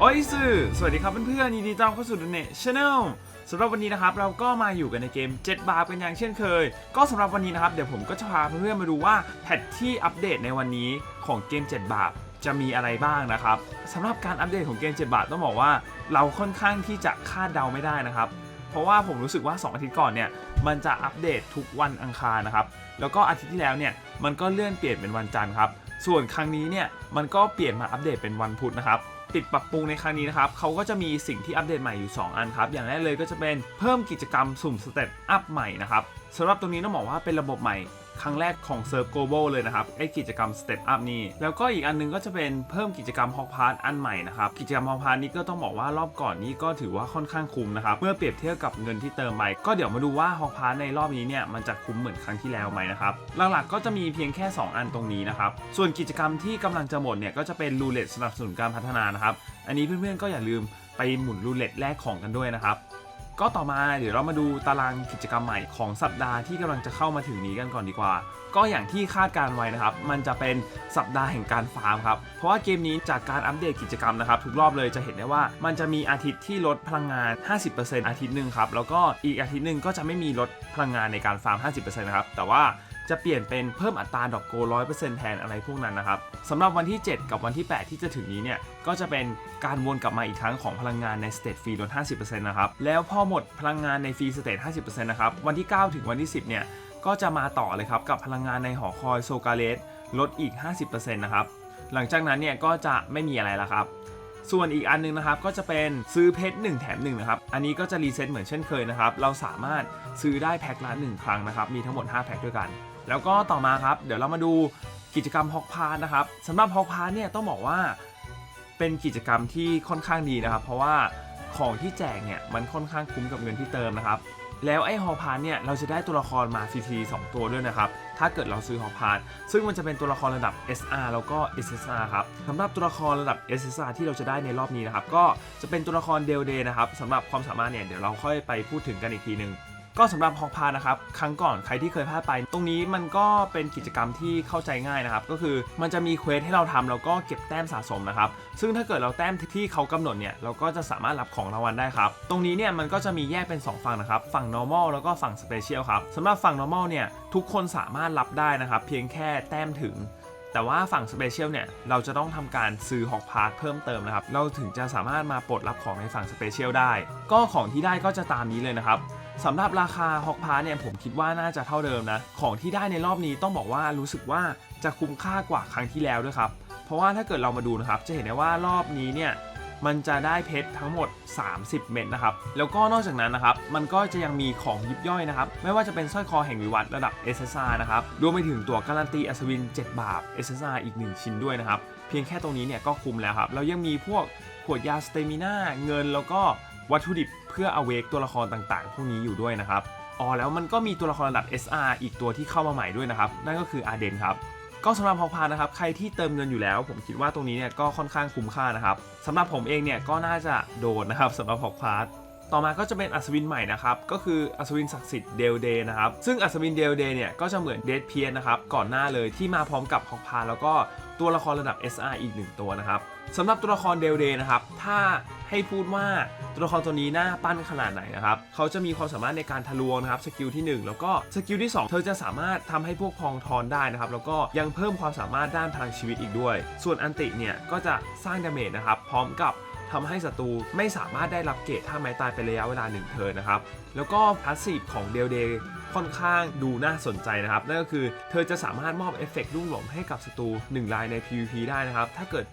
โอ้ยสื่อสวัสดีครับเพื่อนๆยินดีต้อนรับเข้าสู่ The Net Channel สำหรับวันนี้นะครับเราก็มาอยู่กันในเกม 7 บาร์กันอย่างเช่นเคย ก็สำหรับวันนี้นะครับเดี๋ยวผมก็จะพาเพื่อนๆมาดูว่าแพทที่อัปเดตในวันนี้ของเกม 7 บาทจะมีอะไรบ้างนะครับสำหรับการอัปเดตของเกม 7 บาทต้องบอกว่า เราค่อนข้างที่จะคาดเดาไม่ได้นะครับ เพราะว่าผมรู้สึกว่า 2 อาทิตย์ก่อนเนี่ยมันจะอัปเดตทุกวันอังคารนะครับแล้วก็อาทิตย์ที่แล้วเนี่ยมันก็เลื่อนเปลี่ยนเป็นวันจันทร์ครับส่วนครั้งนี้เนี่ยมันก็เปลี่ยนมาอัปเดตเป็นวันพุธนะครับ ติดปรับปรุงในครั้งนี้นะครับเขาก็จะมีสิ่งที่อัปเดตใหม่อยู่ 2 อันครับ อย่างแรกเลยก็จะเป็นเพิ่มกิจกรรมสุ่มสเตตอัพใหม่นะครับสำหรับตรงนี้ต้องบอกว่าเป็นระบบใหม่ ครั้งแรกของเซิร์ฟโกลบอลเลยนะครับไอกิจกรรม Step Up นี่ แล้วก็อีกอันนึงก็จะเป็นเพิ่มกิจกรรมฮอกพาร์ทอันใหม่นะครับกิจกรรมฮอกพาร์ทนี้ก็ต้องบอกว่ารอบก่อนนี้ก็ถือว่าค่อนข้างคุ้มนะครับเมื่อเปรียบเทียบกับเงินที่เติมไปก็เดี๋ยวมาดูว่าฮอกพาร์ทในรอบนี้เนี่ยมันจะคุ้มเหมือนครั้งที่แล้วไหมนะครับหลักๆก็จะมีเพียงแค่ 2 อันตรงนี้นะครับส่วนกิจกรรมที่กำลังจะหมดเนี่ยก็จะเป็นรูเล็ตสนับสนุนการพัฒนานะครับอันนี้เพื่อนๆก็อย่าลืมไปหมุนรูเล็ตแลกของกันด้วยนะครับ ก็ต่อมาเดี๋ยวเรามาดูตารางกิจกรรมใหม่ของสัปดาห์ที่กำลังจะเข้ามาถึงนี้กันก่อนดีกว่า ก็อย่างที่คาดการไว้นะครับ มันจะเป็นสัปดาห์แห่งการฟาร์มครับ เพราะว่าเกมนี้จากการอัปเดตกิจกรรมนะครับทุกรอบเลยจะเห็นได้ว่ามันจะมีอาทิตย์ที่ลดพลังงาน 50%อาทิตย์หนึ่งครับแล้วก็อีกอาทิตย์หนึ่งก็จะไม่มีลดพลังงานในการฟาร์ม 50%นะครับแต่ว่า จะเปลี่ยนเป็นเพิ่มอัตราดอกโก100%แทนอะไรพวกนั้นนะครับสำหรับวันที่ 7 กับวันที่ 8 ที่จะถึงนี้เนี่ยก็จะเป็นการวนกลับมาอีกครั้งของพลังงานในสเตทฟรีลด 50%นะครับแล้วพอหมดพลังงานในฟรีสเตท50%นะครับวันที่ 9 ถึงวันที่ 10 เนี่ยก็จะมาต่อเลยครับกับพลังงานในหอคอยโซกาเลสลดอีก 50%นะครับหลังจากนั้นเนี่ยก็จะไม่มีอะไรแล้วครับส่วนอีกอันนึงนะครับก็จะเป็นซื้อเพชร1แถม1นะครับอันนี้ก็จะรีเซ็ตเหมือนเช่นเคยนะครับเราสามารถซื้อได้แพ็คละ1ครั้งนะครับมีทั้งหมด 5 แพ็คด้วยกัน แล้วก็ต่อมาครับ เดี๋ยวเรามาดูกิจกรรมฮอกพาร์นะครับสำหรับฮอกพาร์เนี่ยต้องบอกว่าเป็นกิจกรรมที่ค่อนข้างดีนะครับ เพราะว่าของที่แจกเนี่ยมันค่อนข้างคุ้มกับเงินที่เติมนะครับ แล้วไอ้ฮอลพาร์เนี่ยเราจะได้ตัวละครมาฟรีๆ2ตัวด้วยนะครับ ถ้าเกิดเราซื้อฮอลพาร์ซึ่งมันจะเป็นตัวละครระดับ SR แล้วก็ SSR ครับสำหรับตัวละครระดับ SSR ที่เราจะได้ในรอบนี้นะครับ ก็จะเป็นตัวละครเดลเดนะครับสำหรับความสามารถเนี่ยเดี๋ยวเราค่อยไปพูดถึงกันอีกทีหนึ่ง ก็สำหรับฮอกพานะครับครั้งก่อนใครที่เคยพลาดไป ตรงนี้มันก็เป็นกิจกรรมที่เข้าใจง่ายนะครับ ก็คือมันจะมีเควสให้เราทำแล้วก็เก็บแต้มสะสมนะครับ ซึ่งถ้าเกิดเราแต้มที่เขากำหนดเนี่ยเราก็จะสามารถรับของรางวัลได้ครับ ตรงนี้เนี่ยมันก็จะมีแยกเป็น 2 ฝั่งนะครับ ฝั่ง normal แล้วก็ฝั่ง special ครับสำหรับฝั่ง normal เนี่ยทุกคนสามารถรับได้นะครับ เพียงแค่แต้มถึงแต่ว่าฝั่ง Special เนี่ย เราจะต้องทำการซื้อฮอกพาร์ทเพิ่มเติมนะครับ เราถึงจะสามารถมาปลดรับของในฝั่ง Special ได้ ก็ของที่ได้ก็จะตามนี้เลยนะครับ สำหรับราคาฮอกพาร์เนี่ยผมคิดว่าน่าจะเท่าเดิมนะ ของที่ได้ในรอบนี้ต้องบอกว่ารู้สึกว่าจะคุ้มค่ากว่าครั้งที่แล้วด้วยครับ เพราะว่าถ้าเกิดเรามาดูนะครับจะเห็นได้ว่ารอบนี้เนี่ยมันจะได้เพชรทั้งหมด 30 เม็ดนะครับ แล้วก็นอกจากนั้นนะครับ มันก็จะยังมีของยิบย่อยนะครับ ไม่ว่าจะเป็นสร้อยคอแห่งวิวัฒน์ระดับ SSR นะครับ รวมไปถึงตัวการันตีอัศวิน 7 บาท SSR อีก 1 ชิ้นด้วยนะครับ เพียงแค่ตรงนี้เนี่ยก็คุ้มแล้วครับ แล้วยังมีพวกขวดยาสเตมิน่าเงินแล้วก็วัตถุดิบ เพื่ออเวกตัวละครต่างๆ พวกนี้อยู่ด้วยนะครับอ๋อแล้วมันก็มีตัวละครระดับ SR อีกตัวที่เข้ามาใหม่ด้วยนะครับ นั่นก็คืออาเดนครับก็สำหรับพอกพานะครับใครที่เติมเงินอยู่แล้ว ผมคิดว่าตรงนี้เนี่ยก็ค่อนข้างคุ้มค่านะครับสำหรับผมเองเนี่ยก็น่าจะโดนนะครับสำหรับพอกพาร์ ต่อมาก็จะเป็นอัศวินใหม่นะครับ ก็คืออัศวินศักดิ์สิทธิ์เดลเดย์นะครับ ซึ่งอัศวินเดลเดย์เนี่ยก็จะเหมือนเดดเพียนะครับก่อนหน้าเลยที่มาพร้อมกับฮอกพาแล้วก็ตัวละครระดับ SR อีกหนึ่งตัวนะครับสำหรับตัวละครเดลเดย์นะครับ ถ้าให้พูดว่าตัวละครตัวนี้หน้าปั้นขนาดไหนนะครับ เขาจะมีความสามารถในการทะลวงนะครับสกิลที่ 1 แล้วก็สกิลที่ 2 เธอจะสามารถทำให้พวกพองทอนได้นะครับ แล้วก็ยังเพิ่มความสามารถด้านพลังชีวิตอีกด้วย ส่วนอันติเนี่ยก็จะสร้างดาเมจนะครับ พร้อมกับ ทำให้ศัตรูไม่สามารถได้รับเกรดท่าไม้ตายเป็นระยะเวลา1เทิร์นนะครับแล้วก็พาสซีฟของเดลเดย์ค่อนข้างดูน่าสนใจนะครับ นั่นก็คือเธอจะสามารถมอบเอฟเฟกต์รุ่งหลงให้กับศัตรู1รายใน PVP ได้นะครับ ถ้าเกิด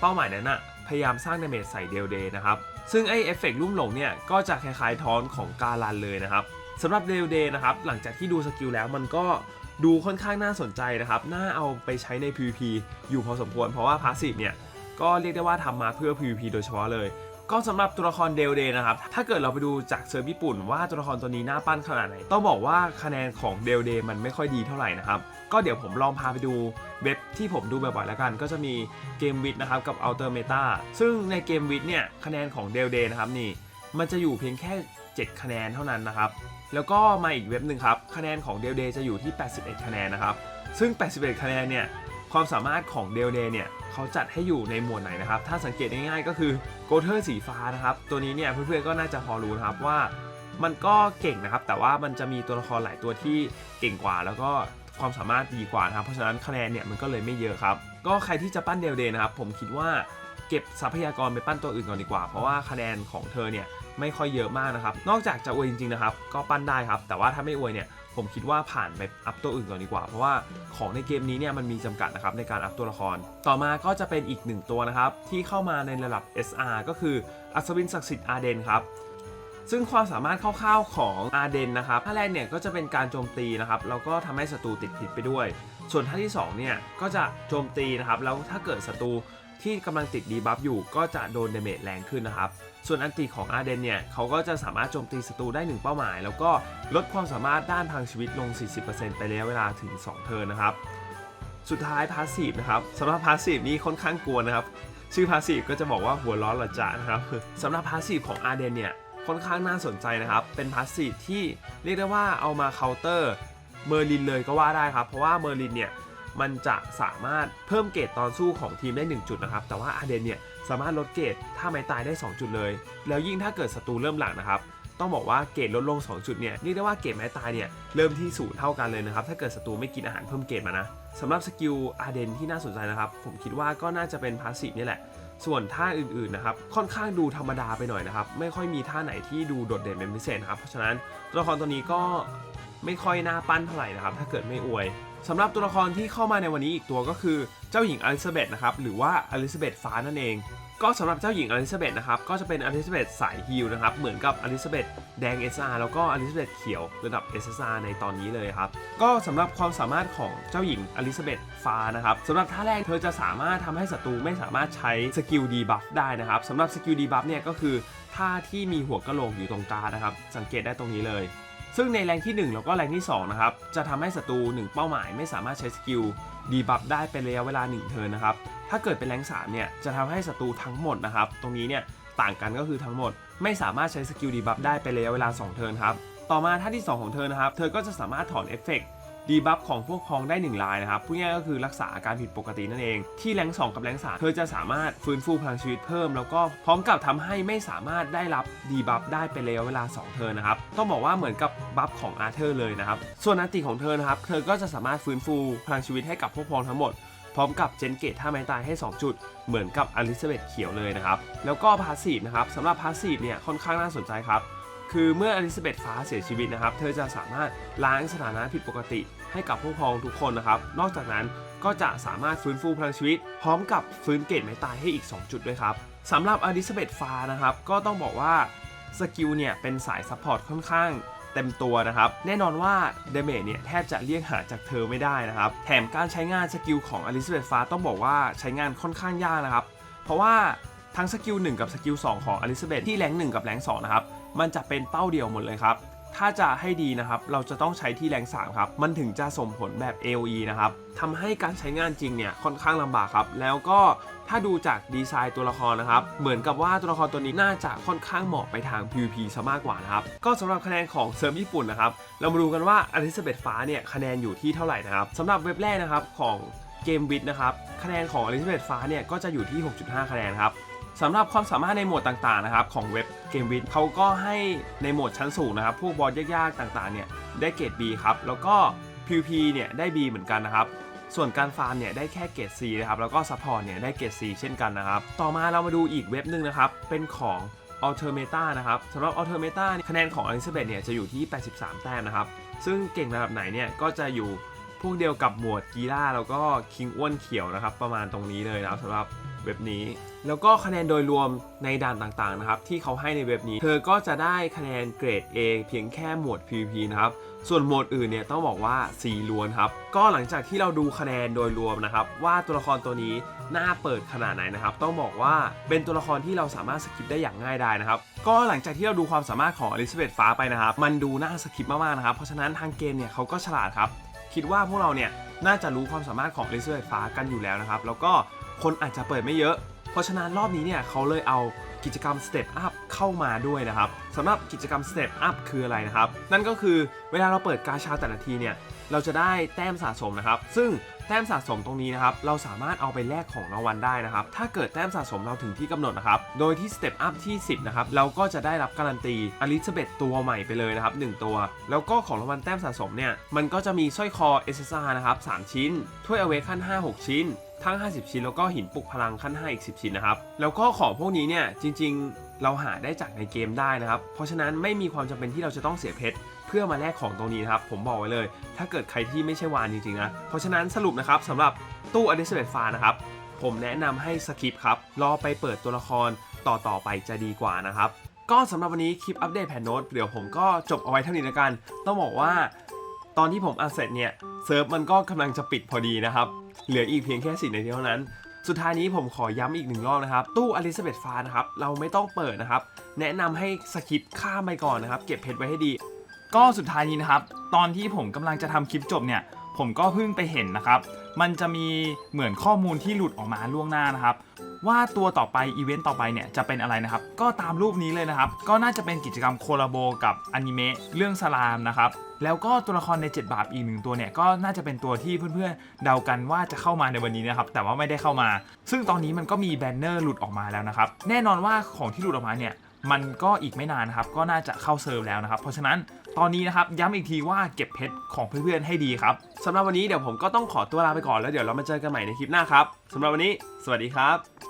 เป้าหมายนั้นอะพยายามสร้างดาเมจใส่เดลเดย์นะครับ ซึ่งไอเอฟเฟกต์รุ่มหลงเนี่ยก็จะคล้ายๆทอนของกาลันเลยนะครับสำหรับเดลเดย์นะครับหลังจากที่ดูสกิลแล้วมันก็ดูค่อนข้างน่าสนใจนะครับ น่าเอาไปใช้ใน PVP อยู่พอสมควรเพราะว่าพาสซีฟเนี่ย ก็เรียกได้ว่าทำมาเพื่อ PVP โดยเฉพาะเลย ก็สำหรับตัวละครเดลเดนะครับ ถ้าเกิดเราไปดูจากเซิร์ฟญี่ปุ่นว่าตัวละครตัวนี้หน้าปั้นขนาดไหน ต้องบอกว่าคะแนนของเดลเดมันไม่ค่อยดีเท่าไหร่นะครับ ก็เดี๋ยวผมลองพาไปดูเว็บที่ผมดูบ่อยๆแล้วกัน ก็จะมีเกมวิดนะครับกับ Alter Meta ซึ่งในเกมวิดเนี่ยคะแนนของเดลเดนะครับนี่มันจะอยู่เพียงแค่ 7 คะแนนเท่านั้นนะครับแล้วก็มาอีกเว็บหนึ่งครับ คะแนนของเดลเดจะอยู่ที่ 81 คะแนนนะครับ ซึ่ง 81 คะแนนเนี่ย ความสามารถของเดลเดเนี่ย เขาจัดให้อยู่ในหมวดไหนนะครับ ถ้าสังเกตง่ายๆก็คือโกเทอร์สีฟ้านะครับ ตัวนี้เนี่ยเพื่อนๆก็น่าจะพอรู้นะครับว่า มันก็เก่งนะครับ แต่ว่ามันจะมีตัวละครหลายตัวที่เก่งกว่า แล้วก็ความสามารถดีกว่านะครับ เพราะฉะนั้นคะแนนเนี่ยมันก็เลยไม่เยอะครับ ก็ใครที่จะปั้นเดลเดนะครับ ผมคิดว่าเก็บทรัพยากรไปปั้นตัวอื่นก่อนดีกว่า เพราะว่าคะแนนของเธอเนี่ย ไม่ค่อยเยอะมากนะครับ นอกจากจะอวยจริงๆนะครับ ก็ปั้นได้ครับ แต่ว่าถ้าไม่อวยเนี่ยผมคิดว่าผ่านไปอัพตัวอื่นก่อนดีกว่า เพราะว่าของในเกมนี้เนี่ยมันมีจำกัดนะครับในการอัพตัวละคร ต่อมาก็จะเป็นอีกหนึ่งตัวนะครับ ที่เข้ามาในระดับ SR ก็คืออัศวินศักดิ์สิทธิ์อาเดนครับซึ่งความสามารถคร่าวๆของอาเดนนะครับท่าแรกเนี่ยก็จะเป็นการโจมตีนะครับแล้วก็ทำให้ศัตรูติดพิษไปด้วย ส่วนท่าที่2เนี่ยก็จะโจมตีนะครับแล้วถ้าเกิดศัตรู ที่กำลังติดดีบัฟอยู่ก็จะโดนเดเมจแรงขึ้นนะครับ ส่วนอันติของอาเดนเนี่ยเขาก็จะสามารถโจมตีศัตรูได้ 1 เป้าหมาย แล้วก็ลดความสามารถด้านพลังชีวิตลง 40%ไประยะเวลาถึง 2 เทิร์นนะครับ สุดท้ายพาสซีฟนะครับสำหรับพาสซีฟนี้ค่อนข้างกลัวนะครับ ชื่อพาสซีฟก็จะบอกว่าหัวร้อนหละจ๊ะนะครับสำหรับพาสซีฟของอาเดนเนี่ยค่อนข้างน่าสนใจนะครับ เป็นพาสซีฟที่เรียกได้ว่าเอามาเคาน์เตอร์เมอร์ลินเลยก็ว่าได้ครับ เพราะว่าเมอร์ลินเนี่ย มันจะสามารถเพิ่มเกรดตอนสู้ของทีมได้ 1 จุดนะครับ แต่ว่าอาเดนเนี่ยสามารถลดเกรดถ้าไม่ตายได้ 2 จุดเลย แล้วยิ่งถ้าเกิดศัตรูเริ่มหลังนะครับ ต้องบอกว่าเกรดลดลง 2 จุดเนี่ยเรียกได้ว่าเกรดไม้ตายเนี่ยเริ่มที่ศูนย์เท่ากันเลยนะครับ ถ้าเกิดศัตรูไม่กินอาหารเพิ่มเกรดมานะสำหรับสกิลอาเดนที่น่าสนใจนะครับ ผมคิดว่าก็น่าจะเป็นพาสซีฟนี่แหละส่วนท่าอื่นๆนะครับค่อนข้างดูธรรมดาไปหน่อยนะครับ ไม่ค่อยมีท่าไหนที่ดูโดดเด่นเป็นพิเศษครับเพราะฉะนั้นตัวละครตัวนี้ก็ ไม่ค่อยน่าปั้นเท่าไหร่นะครับถ้าเกิดไม่อวยสำหรับตัวละครที่เข้ามาในวันนี้อีกตัวก็คือเจ้าหญิงอลิซาเบธนะครับหรือว่าอลิซาเบธฟ้านั่นเอง ก็สำหรับเจ้าหญิงอลิซาเบธนะครับก็จะเป็นอลิซาเบธสายฮิลนะครับเหมือนกับอลิซาเบธแดง SR แล้วก็อลิซาเบธเขียวระดับ SSR ในตอนนี้เลยครับก็สำหรับความสามารถของเจ้าหญิงอลิซาเบธฟ้านะครับสำหรับท่าแรกเธอจะสามารถทำให้ศัตรูไม่สามารถใช้สกิลดีบัฟได้นะครับสำหรับสกิลดีบัฟเนี่ยก็คือท่าที่มีหัวกะโหลกอยู่ตรงกลางนะครับสังเกตได้ตรงนี้เลย ซึ่งในแรงที่ 1 แล้วก็แรงที่2นะครับจะทำให้ศัตรู1 เป้าหมายไม่สามารถใช้สกิลดีบัฟได้เป็นระยะเวลา 1 เทิร์นนะครับถ้าเกิดเป็นแรง3เนี่ยจะทำให้ศัตรูทั้งหมดนะครับตรงนี้เนี่ยต่างกันก็คือทั้งหมด ไม่สามารถใช้สกิลดีบัฟได้เป็นระยะเวลา 2 เทิร์นครับต่อมาท่าที่ 2 ของเธอนะครับเธอก็จะสามารถถอนเอฟเฟกต์ ดีบัฟของพวกพ้องได้1ลายนะครับพูดง่ายก็คือรักษาอาการผิดปกตินั่นเอง ที่แรง2กับแรง3เธอจะสามารถฟื้นฟูพลังชีวิตเพิ่ม แล้วก็พร้อมกับทำให้ไม่สามารถได้รับดีบัฟได้เป็นระยะเวลา 2เทิร์นะครับต้องบอกว่าเหมือนกับบัฟของอาร์เธอร์เลยนะครับส่วนอันติของเธอนะครับเธอก็จะสามารถฟื้นฟูพลังชีวิตให้กับพวกพ้องทั้งหมดพร้อมกับเจนเกตท่าไม้ตายให้ 2 จุด เหมือนกับอลิซาเบธเขียวเลยนะครับ แล้วก็พาสซีฟนะครับสำหรับพาสซีฟเนี่ยค่อนข้างน่าสนใจครับ คือเมื่ออลิซาเบธฟ้าเสียชีวิตนะครับ เธอจะสามารถล้างสถานะผิดปกติให้กับผู้ครองทุกคนนะครับ นอกจากนั้นก็จะสามารถฟื้นฟูพลังชีวิต พร้อมกับฟื้นเกตไม้ตายให้อีก 2 จุดด้วยครับสำหรับอลิซาเบธฟ้านะครับ ก็ต้องบอกว่าสกิลเนี่ยเป็นสายซัพพอร์ตค่อนข้างเต็มตัวนะครับ แน่นอนว่าเดเมจเนี่ยแทบจะเรียกหาจากเธอไม่ได้นะครับ แถมการใช้งานสกิลของอลิซาเบธฟ้าต้องบอกว่าใช้งานค่อนข้างยากนะครับ เพราะว่าทั้งสกิล1กับสกิล2ของอลิซาเบธที่แรง1กับแรง2นะครับ มันจะเป็นเป้าเดียวหมดเลยครับ ถ้าจะให้ดีนะครับ เราจะต้องใช้ที่แรง 3 ครับ มันถึงจะส่งผลแบบ AOE นะครับทำให้การใช้งานจริงเนี่ยค่อนข้างลำบากครับ แล้วก็ถ้าดูจากดีไซน์ตัวละครนะครับ เหมือนกับว่าตัวละครตัวนี้น่าจะค่อนข้างเหมาะไปทาง PVP ซะมากกว่านะครับ ก็สำหรับคะแนนของเซิร์ฟญี่ปุ่นนะครับ เรามาดูกันว่าอลิซาเบธฟ้าเนี่ยคะแนนอยู่ที่เท่าไหร่นะครับสำหรับเว็บแรกนะครับของเกมวิดนะครับ คะแนนของอลิซาเบธฟ้าเนี่ยก็จะอยู่ที่ 6.5 คะแนนครับสำหรับความสามารถในโหมดต่างๆนะครับของเว็บ เกมวิดเขาก็ให้ในโหมดชั้นสูงนะครับ พวกบอสยากๆต่างๆเนี่ยได้เกรด B ครับ แล้วก็ PVP เนี่ยได้ B เหมือนกันนะครับ ส่วนการฟาร์มเนี่ยได้แค่เกรด C นะครับ แล้วก็ซัพพอร์ตเนี่ยได้เกรด C เช่นกันนะครับ ต่อมาเรามาดูอีกเว็บหนึ่งนะครับ เป็นของ Altermeta นะครับสำหรับ Altermeta เนี่คะแนนของ Elizabeth เนี่ยจะอยู่ที่ 83 แต้มนะครับ ซึ่งเก่งระดับไหนเนี่ยก็จะอยู่พวกเดียวกับหมวดกีฬาแล้วก็คิงอ้วนเขียวนะครับ ประมาณตรงนี้เลยนะครับสำหรับเว็บนี้ แล้วก็คะแนนโดยรวมในด่านต่างๆนะครับที่เขาให้ในเว็บนี้ เธอก็จะได้คะแนนเกรด A เพียงแค่หมวด PVP นะครับส่วนโหมดอื่นเนี่ยต้องบอกว่า C ล้วนครับ ก็หลังจากที่เราดูคะแนนโดยรวมนะครับ ว่าตัวละครตัวนี้น่าเปิดขนาดไหนนะครับ ต้องบอกว่าเป็นตัวละครที่เราสามารถสกิปได้อย่างง่ายไดายนะครับ ก็หลังจากที่เราดูความสามารถของอลิซาเบธฟ้าไปนะครับ มันดูน่าสกิปมากๆนะครับ เพราะฉะนั้นทางเกมเนี่ยเขาก็ฉลาดครับ คิดว่าพวกเราเนี่ยน่าจะรู้ความสามารถของอลิซาเบธฟ้ากันอยู่แล้วนะครับ แล้วก็คนอาจจะเปิดไม่เยอะ เพราะฉะนั้นรอบนี้เนี่ยเขาเลยเอากิจกรรม Step Up เข้ามาด้วยนะครับสำหรับกิจกรรม Step Up คืออะไรนะครับ นั่นก็คือเวลาเราเปิดกาชาแต่ละทีเนี่ยเราจะได้แต้มสะสมนะครับ ซึ่ง แต้มสะสมตรงนี้นะครับเราสามารถเอาไปแลกของรางวัลได้นะครับถ้าเกิดแต้มสะสมเราถึงที่กำหนดนะครับโดยที่สเต็ปอัพที่ 10นะครับเราก็จะได้รับการันตีอลิซาเบธตัวใหม่ไปเลยนะครับหนึ่งตัว แล้วก็ของรางวัลแต้มสะสมเนี่ยมันก็จะมีสร้อยคอ SSR นะครับ3ชิ้น ถ้วยอเวขั้น5 6 ชิ้นทั้ง 50 ชิ้น แล้วก็หินปลุกพลังขั้น 5 อีก 10 ชิ้นนะครับ แล้วก็ของพวกนี้เนี่ยจริง ๆ เราหาได้จากในเกมได้นะครับ เพราะฉะนั้นไม่มีความจำเป็นที่เราจะต้องเสียเพชร เพื่อมาแลกของตรงนี้นะครับ ผมบอกไว้เลย ถ้าเกิดใครที่ไม่ใช่วานจริงๆนะ เพราะฉะนั้นสรุปนะครับสำหรับตู้อ l ิ z a b e t h ฟานะครับ ผมแนะนำให้สคิปครับ รอไปเปิดตัวละครต่อๆไปจะดีกว่านะครับ ก็สำหรับวันนี้คลิปอัปเดตแผนโน้ตเดี๋ยวผมก็จบเอาไว้เท่านี้แล้วกัน ต้องบอกว่า ตอนที่ผมอัดเสร็จเนี่ยเซิร์ฟมันก็กำลังจะปิดพอดีนะครับ เหลืออีกเพียงแค่สี่นาทีเท่านั้นสุดท้ายนี้ผมขอย้ำอีกหนึ่งรอบนะครับ ตู้อลิซาเบธฟานะครับ เราไม่ต้องเปิดนะครับ แนะนำให้สคิปข้ามไปก่อนนะครับ เก็บเพชรไว้ให้ดี ก็สุดท้ายนี้นะครับ ตอนที่ผมกำลังจะทำคลิปจบเนี่ยผมก็เพิ่งไปเห็นนะครับ มันจะมีเหมือนข้อมูลที่หลุดออกมาล่วงหน้านะครับ ว่าตัวต่อไปอีเวนต์ต่อไปเนี่ยจะเป็นอะไรนะครับ ก็ตามรูปนี้เลยนะครับ ก็น่าจะเป็นกิจกรรมโคลาโบกับอนิเมะเรื่องสลามนะครับ แล้วก็ตัวละครใน 7 บาปอีกหนึ่งตัวเนี่ยก็น่าจะเป็นตัวที่เพื่อนๆเดากันว่าจะเข้ามาในวันนี้นะครับ แต่ว่าไม่ได้เข้ามา ซึ่งตอนนี้มันก็มีแบนเนอร์หลุดออกมาแล้วนะครับ แน่นอนว่าของที่หลุดออกมาเนี่ย มันก็อีกไม่นานนะครับ ก็น่าจะเข้าเซิร์ฟแล้วนะครับ เพราะฉะนั้นตอนนี้นะครับย้ำอีกทีว่าเก็บเพชรของเพื่อนๆให้ดีครับสำหรับวันนี้เดี๋ยวผมก็ต้องขอตัวลาไปก่อนแล้วเดี๋ยวเรามาเจอกันใหม่ในคลิปหน้าครับสำหรับวันนี้ สวัสดีครับ